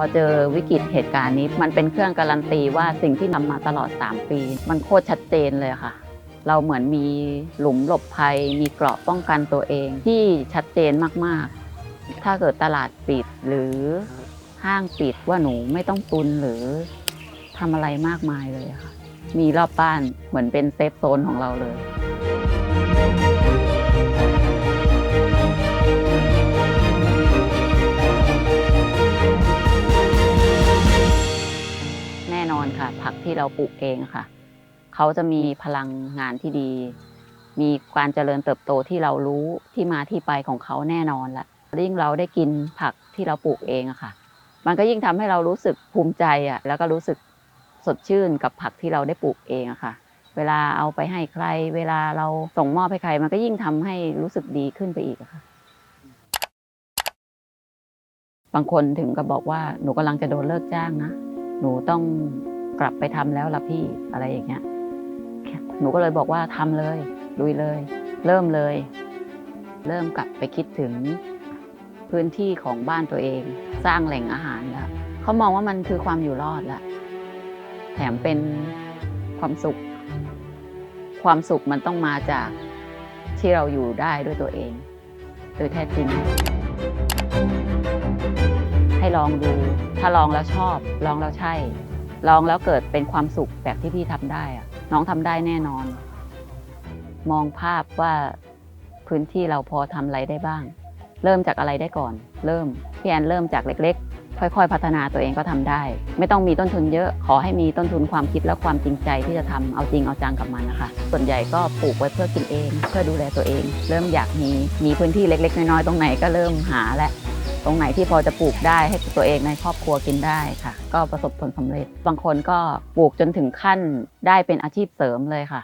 พอเจอวิกฤตเหตุการณ์นี้ มันเป็นเครื่องการันตีว่าสิ่งที่ทำมาตลอด 3 ปี มันโคตรชัดเจนเลยค่ะ เราเหมือนมีหลุมหลบภัย มีเกราะป้องกันตัวเองที่ชัดเจนมากๆ ถ้าเกิดตลาดปิดหรือห้างปิดว่าหนูไม่ต้องตุนหรือทำอะไรมากมายเลยค่ะ มีรอบบ้านเหมือนเป็นเซฟโซนของเราเลย ที่เราปลูกเองค่ะ เขาจะมีพลังงานที่ดี มีการเจริญเติบโตที่เรารู้ที่มาที่ไปของเขาแน่นอนละยิ่งเราได้กินผักที่เราปลูกเองอะค่ะ มันก็ยิ่งทำให้เรารู้สึกภูมิใจอะแล้วก็รู้สึกสดชื่นกับผักที่เราได้ปลูกเองอะค่ะ เวลาเอาไปให้ใคร เวลาเราส่งมอบให้ใคร มันก็ยิ่งทำให้รู้สึกดีขึ้นไปอีกอะค่ะ บางคนถึงกับบอกว่าหนูกำลังจะโดนเลิกจ้างนะ หนูต้อง กลับไปทำแล้วล่ะพี่อะไรอย่างเงี้ยหนูก็เลยบอกว่าทำเลยลุยเลย เริ่มเลย เริ่มกลับไปคิดถึงพื้นที่ของบ้านตัวเอง สร้างแหล่งอาหารแล้วเขามองว่ามันคือความอยู่รอดแล้วแถมเป็นความสุข ความสุขมันต้องมาจากที่เราอยู่ได้ด้วยตัวเอง โดยแท้จริง ให้ลองดู ถ้าลองแล้วชอบ ลองแล้วใช่ ลองแล้วเกิดเป็นความสุขแบบที่พี่ทำได้อะน้องทำได้แน่นอน มองภาพว่าพื้นที่เราพอทำอะไรได้บ้าง เริ่มจากอะไรได้ก่อน เริ่มพี่แอนเริ่มจากเล็ก ๆ ค่อยๆ พัฒนาตัวเองก็ทำได้ ไม่ต้องมีต้นทุนเยอะขอให้มีต้นทุนความคิดและความจริงใจที่จะทำเอาจริงเอาจังกับมันนะคะ ส่วนใหญ่ก็ปลูกไว้เพื่อกินเอง เพื่อดูแลตัวเอง เริ่มอยากมีมีพื้นที่เล็ก ๆ น้อยๆตรงไหนก็เริ่มหาและ ตรงไหนที่พอจะปลูกได้ให้ตัวเองในครอบครัวกินได้ค่ะ ก็ประสบผลสำเร็จ บางคนก็ปลูกจนถึงขั้นได้เป็นอาชีพเสริมเลยค่ะ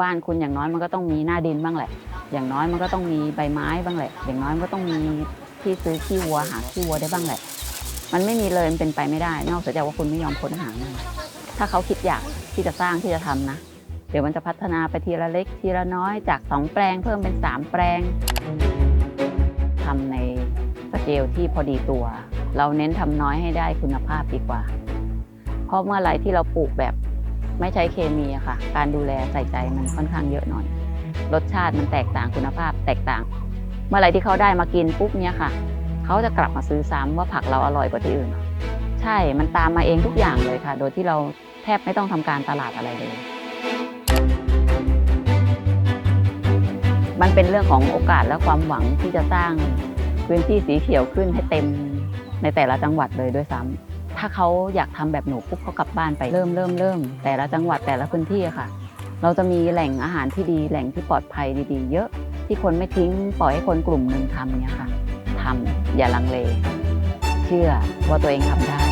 บ้านคุณอย่างน้อยมันก็ต้องมีหน้าดินบ้างแหละ อย่างน้อยมันก็ต้องมีใบไม้บ้างแหละ อย่างน้อยมันก็ต้องมีที่ซื้อขี้วัวหาขี้วัวได้บ้างแหละ มันไม่มีเลยมันเป็นไปไม่ได้ นอกจากว่าคุณไม่ยอมค้นหามันถ้าเขาคิดอยากที่จะสร้างที่จะทำนะเดี๋ยวมันจะพัฒนาไปทีละเล็กทีละน้อยจากสองแปลงเพิ่มเป็นสามแปลง เกลที่พอดีตัว เราเน้นทำน้อยให้ได้คุณภาพดีกว่า เพราะเมื่อไรที่เราปลูกแบบไม่ใช้เคมีอะค่ะ การดูแลใส่ใจมันค่อนข้างเยอะหน่อย รสชาติมันแตกต่างคุณภาพแตกต่าง เมื่อไรที่เขาได้มากินปุ๊บเนี้ยค่ะ เขาจะกลับมาซื้อซ้ำว่าผักเราอร่อยกว่าที่อื่น ใช่ มันตามมาเองทุกอย่างเลยค่ะ โดยที่เราแทบไม่ต้องทำการตลาดอะไรเลย มันเป็นเรื่องของโอกาสและความหวังที่จะสร้าง พื้นที่สีเขียวขึ้นให้เต็มในแต่ละจังหวัดเลยด้วยซ้ำถ้าเขาอยากทำแบบหนูปุ๊บเขากลับบ้านไปเริ่มเริ่มเริ่มแต่ละจังหวัดแต่ละพื้นที่ค่ะ เราจะมีแหล่งอาหารที่ดีแหล่งที่ปลอดภัยดีๆ เยอะที่คนไม่ทิ้งปล่อยให้คนกลุ่มหนึ่งทำเนี่ยค่ะทำอย่าลังเล เชื่อว่าตัวเองทำได้